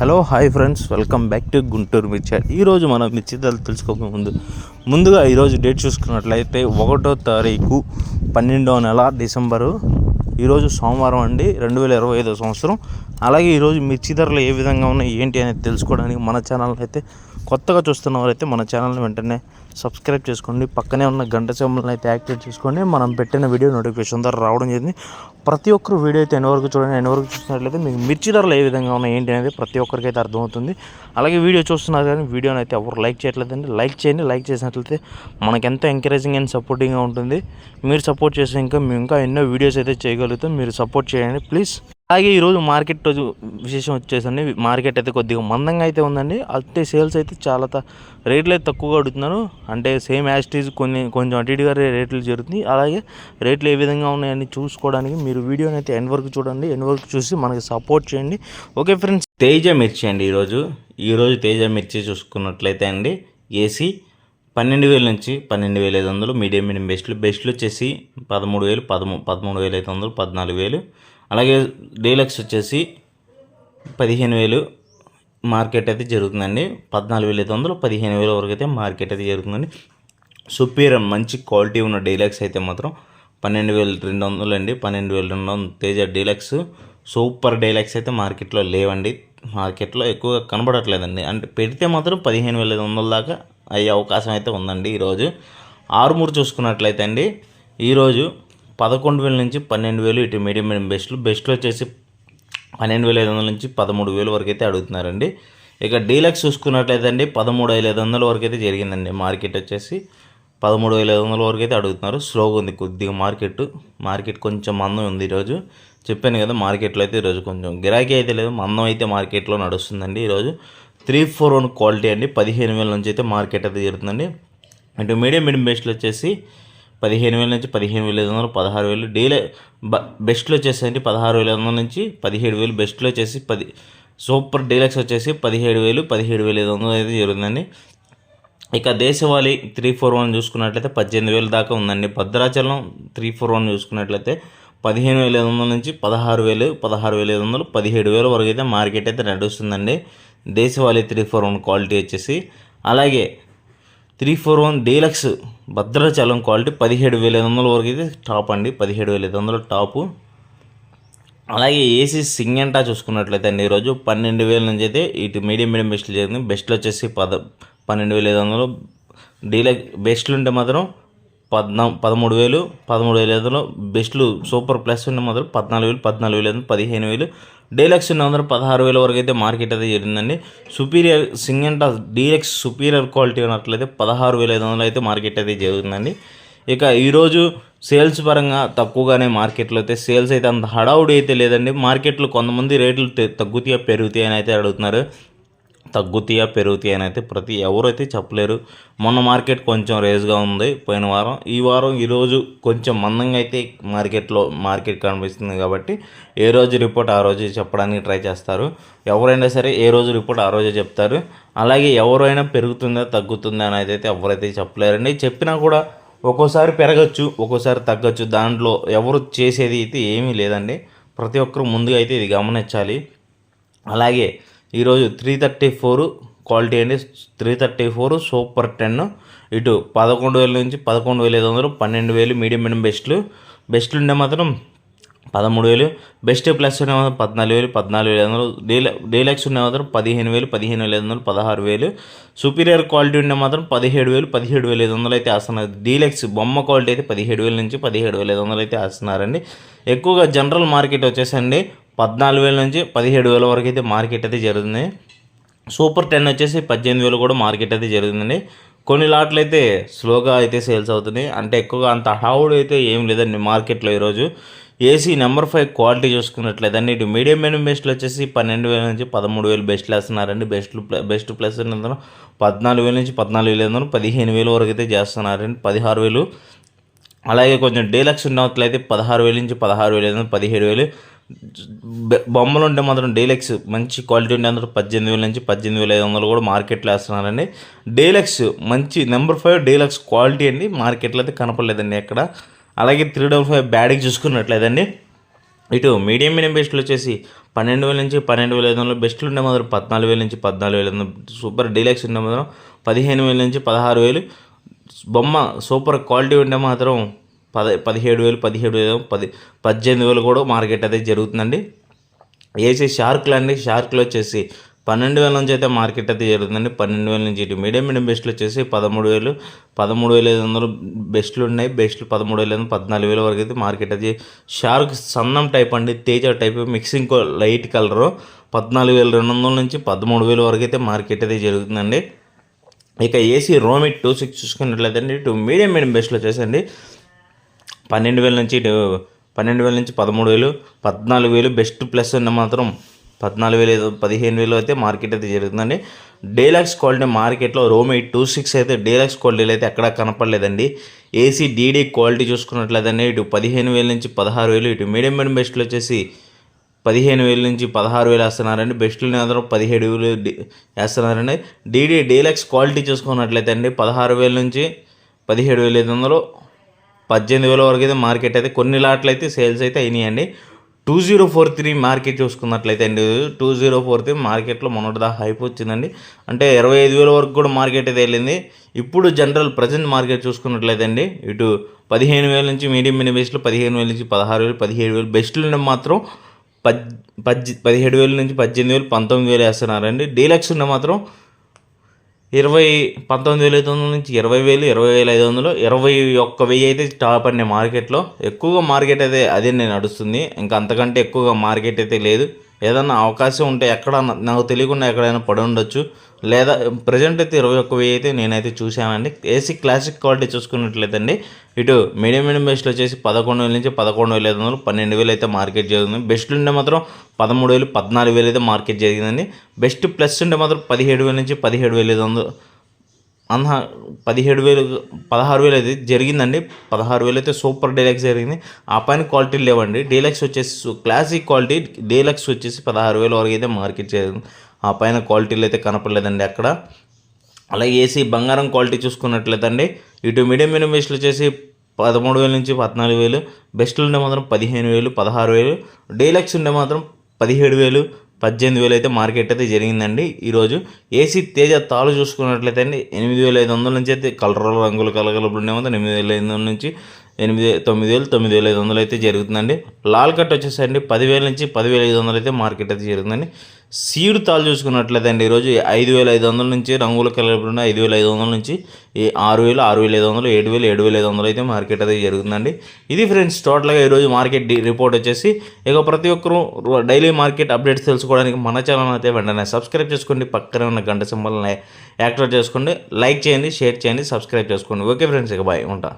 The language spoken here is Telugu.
Hello hi friends. Welcome back to Guntur మిర్చి. ఈరోజు మనం మిర్చి ధరలు తెలుసుకోక ముందు ముందుగా ఈరోజు డేట్ చూసుకున్నట్లయితే ఒకటో తారీఖు పన్నెండవ నెల డిసెంబరు. ఈరోజు సోమవారం అండి రెండు వేల ఇరవై ఐదో సంవత్సరం. అలాగే ఈరోజు మిర్చి ధరలు ఏ విధంగా ఉన్నాయి ఏంటి అనేది తెలుసుకోవడానికి మన ఛానల్ అయితే కొత్తగా చూస్తున్న వారైతే మన ఛానల్ని వెంటనే సబ్స్క్రైబ్ చేసుకోండి. పక్కనే ఉన్న గంట సింబల్ని అయితే యాక్టివేట్ చేసుకోండి. మనం పెట్టిన వీడియో నోటిఫికేషన్ ద్వారా రావడం జరిగింది. ప్రతి ఒక్కరు వీడియో అయితే ఎన్ని వరకు చూడండి ఎన్ని వరకు చూసినట్లయితే మీకు మిర్చి ధరలు ఏ విధంగా ఉన్నాయి ఏంటి అనేది ప్రతి ఒక్కరికి అయితే అర్థమవుతుంది. అలాగే వీడియో చూస్తున్నారు కానీ వీడియోని అయితే ఎవరు లైక్ చేయట్లేదండి. లైక్ చేయండి. లైక్ చేసినట్లయితే మనకి ఎంత ఎంకరేజింగ్ అండ్ సపోర్టింగ్గా ఉంటుంది. మీరు సపోర్ట్ చేస్తే ఇంకా మేము ఇంకా ఎన్నో వీడియోస్ అయితే చేయగలుగుతాం. మీరు సపోర్ట్ చేయండి. ప్లీజ్ అలాగే ఈరోజు మార్కెట్ రోజు విశేషం వచ్చేసండి. మార్కెట్ అయితే కొద్దిగా మందంగా అయితే ఉందండి. అంటే సేల్స్ అయితే చాలా త- రేట్లు అయితే తక్కువగా అడుగుతున్నారు. అంటే సేమ్ యాస్టీజ్ కొన్ని కొంచెం అటు ఇటుగా రేట్లు జరుగుతుంది అలాగే రేట్లు ఏ విధంగా ఉన్నాయని చూసుకోవడానికి మీరు వీడియోని అయితే ఎండ్ వరకు చూడండి. ఎండ్ వరకు చూసి మనకి సపోర్ట్ చేయండి. Okay friends. తేజ మిర్చి అండి ఈరోజు. ఈరోజు తేజ మిర్చి చూసుకున్నట్లయితే అండి ఏసీ పన్నెండు వేల నుంచి పన్నెండు వేల ఐదు వందలు మీడియం మీడియం బెస్ట్లు బెస్ట్లు వచ్చేసి పదమూడు వేలు పదమూ పదమూడు వేల ఐదు వందలు పద్నాలుగు వేలు అలాగే డీలక్స్ వచ్చేసి పదిహేను వేలు మార్కెట్ అయితే జరుగుతుందండి. పద్నాలుగు వేల ఐదు వందలు పదిహేను వేల వరకు అయితే మార్కెట్ అయితే జరుగుతుందండి. సుపీరియర్ మంచి క్వాలిటీ ఉన్న డీలక్స్ అయితే మాత్రం పన్నెండు వేల రెండు వందలు అండి. పన్నెండు వేల రెండు వందలు తేజ డీలక్స్. సూపర్ డీలక్స్ అయితే మార్కెట్లో లేవండి. మార్కెట్లో ఎక్కువగా కనబడట్లేదండి. అంటే పెడితే మాత్రం పదిహేను వేల ఐదు వందల దాకా అయ్యే అవకాశం అయితే ఉందండి ఈరోజు. ఆరుమూరు చూసుకున్నట్లయితే అండి ఈరోజు పదకొండు వేల నుంచి పన్నెండు వేలు ఇటు మీడియం మీడియం బెస్ట్లు బెస్ట్లు వచ్చేసి పన్నెండు వేల ఐదు వందల నుంచి పదమూడు వేలు వరకు అయితే అడుగుతున్నారండి. ఇక డీలక్స్ చూసుకున్నట్లయితే అండి పదమూడు వేల ఐదు వందల వరకు అయితే జరిగిందండి. మార్కెట్ వచ్చేసి పదమూడు వేల ఐదు వందల వరకు అయితే అడుగుతున్నారు. స్లోగా ఉంది కొద్దిగా మార్కెట్. మార్కెట్ కొంచెం మందం ఉంది ఈరోజు. చెప్పాను కదా మార్కెట్లో అయితే ఈరోజు కొంచెం గిరాకీ అయితే లేదు. మందం అయితే మార్కెట్లో నడుస్తుందండి ఈరోజు. త్రీ ఫోర్ వన్ క్వాలిటీ అండి. పదిహేను వేల నుంచి అయితే మార్కెట్ అయితే జరుగుతుందండి. ఇటు మీడియం మీడియం బెస్ట్లు వచ్చేసి పదిహేను వేల నుంచి పదిహేను వేల ఐదు వందలు పదహారు వేలు. డీలే బ బెస్ట్లు వచ్చేసండి పదహారు వేల ఐదు వందల నుంచి పదిహేడు వేలు. బెస్ట్లో వచ్చేసి పది సూపర్ డీలక్స్ వచ్చేసి పదిహేడు వేలు పదిహేడు వేల ఐదు వందలు అయితే జరుగుతుందండి. ఇక దేశవాళీ త్రీ ఫోర్ వన్ చూసుకున్నట్లయితే పద్దెనిమిది వేలు దాకా ఉందండి. భద్రాచలం త్రీ ఫోర్ వన్ చూసుకున్నట్లయితే పదిహేను వేల ఐదు వందల నుంచి పదహారు వేలు పదహారు వేల ఐదు వందలు పదిహేడు వేల వరకు అయితే మార్కెట్ అయితే నడుస్తుందండి. దేశవాళీ త్రీ ఫోర్ వన్ క్వాలిటీ వచ్చేసి. అలాగే three four one deluxe Bhadrachalam quality పదిహేడు వేల ఐదు వందల వరకు అయితే టాప్ అండి. పదిహేడు వేల ఐదు వందల టాపు. అలాగే ఏసీ సింగంటా చూసుకున్నట్లయితే అండి ఈరోజు పన్నెండు వేల నుంచి అయితే ఇటు మీడియం మీడియం బెస్ట్లు జరిగింది. బెస్ట్లు వచ్చేసి పద పన్నెండు వేల ఐదు వందలు. డీలక్ బెస్ట్లు ఉంటే మాత్రం పద్నా పదమూడు వేలు పదమూడు వేల ఐదు వందలు. బెస్ట్లు సూపర్ ప్లస్ ఉంటే మాత్రం పద్నాలుగు వేలు పద్నాలుగు వేల పదిహేను వేలు. డీలక్స్ ఉన్న మాత్రం పదహారు వేల వరకు అయితే మార్కెట్ అయితే జరిగిందండి. సుపీరియర్ సింగంటా డీలక్స్ సుపీరియర్ క్వాలిటీ ఉన్నట్లయితే పదహారు వేల ఐదు వందలు అయితే మార్కెట్ అయితే జరుగుతుందండి ఇక ఈరోజు సేల్స్ పరంగా తక్కువగానే మార్కెట్లో అయితే సేల్స్ అయితే అంత హడావుడి అయితే లేదండి. మార్కెట్లో కొంతమంది రేట్లు తగ్గుతాయా పెరుగుతాయా అని అయితే అడుగుతున్నారు. తగ్గుతాయా పెరుగుతాయా అని అయితే ప్రతి ఎవరైతే చెప్పలేరు. మొన్న మార్కెట్ కొంచెం రేజ్గా ఉంది పోయిన వారం. ఈ వారం ఈరోజు కొంచెం మందంగా అయితే మార్కెట్లో మార్కెట్ కనిపిస్తుంది కాబట్టి ఏ రోజు రిపోర్ట్ ఆ రోజు చెప్పడానికి ట్రై చేస్తారు. ఎవరైనా సరే ఏ రోజు రిపోర్ట్ ఆ రోజే చెప్తారు. అలాగే ఎవరైనా పెరుగుతుందా తగ్గుతుందా అనేది అయితే ఎవరైతే చెప్పలేరండి. చెప్పినా కూడా ఒక్కోసారి పెరగచ్చు ఒక్కోసారి తగ్గచ్చు. దాంట్లో ఎవరు చేసేది అయితే ఏమీ లేదండి. ప్రతి ఒక్కరు ముందుగా అయితే ఇది గమనించాలి. అలాగే ఈరోజు త్రీ థర్టీ ఫోర్ క్వాలిటీ అండి. Three thirty four super ten ఇటు పదకొండు వేల నుంచి పదకొండు వేల ఐదు వందలు పన్నెండు వేలు మీడియం మీడియం బెస్ట్లు బెస్ట్లు ఉండే మాత్రం పదమూడు వేలు. బెస్ట్ ప్లస్ ఉండే మాత్రం పద్నాలుగు వేలు పద్నాలుగు వేల ఐదు వందలు. డీల డీలక్స్ ఉండే మాత్రం పదిహేను వేలు పదిహేను వేల ఐదు వందలు పదహారు వేలు. సుపీరియర్ క్వాలిటీ ఉండే మాత్రం పదిహేడు వేలు పదిహేడు వేల ఐదు వందలు అయితే ఆస్తున్నారు డీలక్స్ బొమ్మ క్వాలిటీ అయితే పదిహేడు వేల నుంచి పదిహేడు వేల ఐదు వందలు అయితే ఆస్తున్నారండి ఎక్కువగా జనరల్ మార్కెట్ వచ్చేసండి. పద్నాలుగు వేల నుంచి పదిహేడు వేల వరకు అయితే మార్కెట్ అయితే జరుగుతుంది. సూపర్ టెన్ వచ్చేసి పద్దెనిమిది వేలు కూడా మార్కెట్ అయితే జరుగుతుందండి. కొన్ని లాట్లు అయితే స్లోగా అయితే సేల్స్ అవుతున్నాయి. అంటే ఎక్కువగా అంత హడావుడు అయితే ఏం లేదండి మార్కెట్లో ఈరోజు. ఏసీ నెంబర్ ఫైవ్ క్వాలిటీ చూసుకున్నట్లయితే ఇటు మీడియం మీడియం బెస్ట్లు వచ్చేసి పన్నెండు వేల నుంచి పదమూడు వేలు బెస్ట్లు వేస్తున్నారండి. బెస్ట్ బెస్ట్ ప్లస్ ఏంటంటే పద్నాలుగు వేల నుంచి పద్నాలుగు వేలు ఏంటంటే పదిహేను వేల వరకు అయితే చేస్తున్నారండి. పదిహారు వేలు. అలాగే కొంచెం డీలక్స్ ఉన్నట్లయితే పదహారు వేల నుంచి పదహారు వేల పదిహేడు వేలు. బొమ్మలు ఉంటే మాత్రం డీలక్స్ మంచి క్వాలిటీ ఉంటే అందరూ పద్దెనిమిది వేల నుంచి పద్దెనిమిది వేల ఐదు వందలు కూడా మార్కెట్లో వేస్తున్నారండి. డీలక్స్ మంచి నెంబర్ ఫైవ్ డీలక్స్ క్వాలిటీ అండి. మార్కెట్లో అయితే కనపడలేదండి ఎక్కడ. అలాగే త్రీ డబల్ ఫైవ్ బ్యాడ్కి చూసుకున్నట్లేదండి ఇటు మీడియం మీడియం బెస్ట్లు వచ్చేసి పన్నెండు వేల నుంచి పన్నెండు వేల ఐదు వందలు. బెస్ట్లు ఉండే మాత్రం పద్నాలుగు వేల నుంచి పద్నాలుగు వేల ఐదు వందలు. సూపర్ డీలక్స్ ఉండే మాత్రం పదిహేను వేల నుంచి పదహారు వేలు. బొమ్మ సూపర్ క్వాలిటీ ఉండే మాత్రం పద పదిహేడు వేలు పదిహేడు వేలు పది పద్దెనిమిది వేలు కూడా మార్కెట్ అయితే జరుగుతుందండి. ఏసీ షార్క్లు అండి షార్క్లు వచ్చేసి పన్నెండు వేల నుంచి అయితే మార్కెట్ అయితే జరుగుతుందండి. పన్నెండు వేల నుంచి ఇటు మీడియం మీడియం బెస్ట్లు వచ్చేసి పదమూడు వేలు పదమూడు వేల ఐదు వందలు బెస్ట్లు ఉన్నాయి. బెస్ట్లు పదమూడు వేల పద్నాలుగు వేల వరకు అయితే మార్కెట్ అయితే షార్క్ సన్నం టైప్ అండి Teja type mixing light colour పద్నాలుగు వేల రెండు వందల నుంచి పదమూడు వేల వరకు అయితే మార్కెట్ అయితే జరుగుతుందండి. ఇక ఏసీ రోమిట్ టూ సిక్స్ చూసుకున్నట్లయితే అండి ఇటు మీడియం మీడియం బెస్ట్లు వచ్చేసండి పన్నెండు వేల నుంచి ఇటు పన్నెండు వేల నుంచి పదమూడు వేలు పద్నాలుగు వేలు బెస్ట్ ప్లస్ ఉన్న మాత్రం పద్నాలుగు వేలు పదిహేను వేలు అయితే మార్కెట్ అయితే జరుగుతుందండి. డేలక్స్ క్వాలిటీ మార్కెట్లో రోమ్ ఎయిట్ టూ సిక్స్ అయితే డీలక్స్ క్వాలిటీలు అయితే ఎక్కడా కనపడలేదండి. ఏసీ డీడీ క్వాలిటీ చూసుకున్నట్లయితే ఇటు పదిహేను వేల నుంచి పదహారు వేలు ఇటు మీడియం మీడియం బెస్ట్లో వచ్చేసి పదిహేను వేల నుంచి పదహారు వేలు వేస్తున్నారండి. బెస్ట్లు మాత్రం పదిహేడు వేలు వేస్తున్నారండి. డీడీ డీలక్స్ క్వాలిటీ చూసుకున్నట్లయితే అండి పదహారు వేల నుంచి పదిహేడు వేల ఐదు వందలు పద్దెనిమిది వేల వరకు అయితే మార్కెట్ అయితే కొన్ని లాట్లు అయితే సేల్స్ అయితే అయినాయండి. Two zero four three market చూసుకున్నట్లయితే అండి. టూ జీరో ఫోర్ త్రీ మార్కెట్లో మొన్నటిదా హైప్ వచ్చిందండి. అంటే ఇరవై ఐదు వేల వరకు కూడా మార్కెట్ అయితే వెళ్ళింది. ఇప్పుడు జనరల్ ప్రజెంట్ మార్కెట్ చూసుకున్నట్లయితే అండి ఇటు పదిహేను వేల నుంచి మీడియం మినీ బెస్ట్లో పదిహేను వేల నుంచి పదహారు వేలు పదిహేడు వేలు బెస్ట్లో మాత్రం పద్ పద్ పదిహేడు వేల నుంచి పద్దెనిమిది వేలు పంతొమ్మిది వేలు వేస్తున్నారండి. డీలక్స్ ఉన్న మాత్రం ఇరవై పంతొమ్మిది వేల ఐదు వందల నుంచి ఇరవై వేలు ఇరవై వేల ఐదు వందలు ఇరవై ఒక్క వెయ్యి అయితే టాప్ అండి మార్కెట్లో. ఎక్కువగా మార్కెట్ అయితే అదే నేను నడుస్తుంది. ఇంకా అంతకంటే ఎక్కువగా మార్కెట్ అయితే లేదు. ఏదన్నా అవకాశం ఉంటే ఎక్కడ నాకు తెలియకుండా ఎక్కడైనా పడి ఉండొచ్చు. లేదా ప్రజెంట్ అయితే ఇరవై ఒక్క వెయ్యి అయితే నేనైతే చూశానండి. ఏసీ క్లాసిక్ క్వాలిటీ చూసుకున్నట్లయితే ఇటు మీడియం మీడియం బెస్ట్లో వచ్చేసి పదకొండు వేల నుంచి పదకొండు వేల ఐదు వందలు పన్నెండు వేలు అయితే మార్కెట్ జరుగుతుంది బెస్ట్లు ఉంటే మాత్రం పదమూడు వేలు పద్నాలుగు వేలు అయితే మార్కెట్ జరిగిందండి. బెస్ట్ ప్లస్ ఉంటే మాత్రం పదిహేడు వేల నుంచి పదిహేడు వేల ఐదు వందలు అన్న పదిహేడు వేలు పదహారు వేలు అయితే జరిగిందండి. పదహారు వేలు అయితే సూపర్ డీలక్స్ జరిగింది. ఆ పైన క్వాలిటీ లేవండి. డీలక్స్ వచ్చేసి క్లాసిక్ క్వాలిటీ డీలక్స్ వచ్చేసి పదహారు వేల వరకు అయితే మార్కెట్ జరిగింది ఆ పైన క్వాలిటీలు అయితే కనపడలేదండి అక్కడ. అలాగే ఏసీ బంగారం క్వాలిటీ చూసుకున్నట్లయితే ఇటు మీడియం మీడియం బెస్ట్లు వచ్చేసి పదమూడు వేల నుంచి పద్నాలుగు వేలు. బెస్ట్లు ఉండే మాత్రం పదిహేను వేలు పదహారు వేలు. డీలక్స్ ఉండే మాత్రం పదిహేడు వేలు పద్దెనిమిది వేలు అయితే మార్కెట్ అయితే జరిగిందండి. ఈరోజు ఏసీ తేజ తాಳು చూసుకున్నట్లయితే అండి ఎనిమిది వేల ఐదు వందల నుంచి అయితే కలర్ రంగులు కలగలుపులు ఉండే ఎనిమిది వేల ఐదు వందల నుంచి ఎనిమిది తొమ్మిది వేలు తొమ్మిది వేల ఐదు వందలు అయితే జరుగుతుందండి. లాల్ కట్ వచ్చేసండి పదివేల నుంచి పదివేల ఐదు వందలు అయితే మార్కెట్ అయితే జరుగుతుందండి. సీడ్ తాలు చూసుకున్నట్లయితే అండి ఈరోజు ఐదు వేల ఐదు వందల నుంచి రంగుల కలర్ ఉన్న ఐదు వేల ఐదు వందల నుంచి ఈ ఆరు వేలు ఆరు వేల ఐదు వందలు ఏడు వేలు ఏడు వేల ఐదు వందలు అయితే మార్కెట్ అయితే జరుగుతుందండి. ఇది ఫ్రెండ్స్ టోటల్గా ఈరోజు మార్కెట్ రిపోర్ట్ వచ్చేసి ఇక ప్రతి ఒక్కరూ డైలీ మార్కెట్ అప్డేట్స్ తెలుసుకోవడానికి మన ఛానల్ అయితే వెంటనే సబ్స్క్రైబ్ చేసుకోండి. పక్కనే ఉన్న గంట సింబల్ని యాక్టివేట్ చేసుకోండి. లైక్ చేయండి షేర్ చేయండి సబ్స్క్రైబ్ చేసుకోండి. ఓకే ఫ్రెండ్స్ ఇక బాయ్ ఉంటా.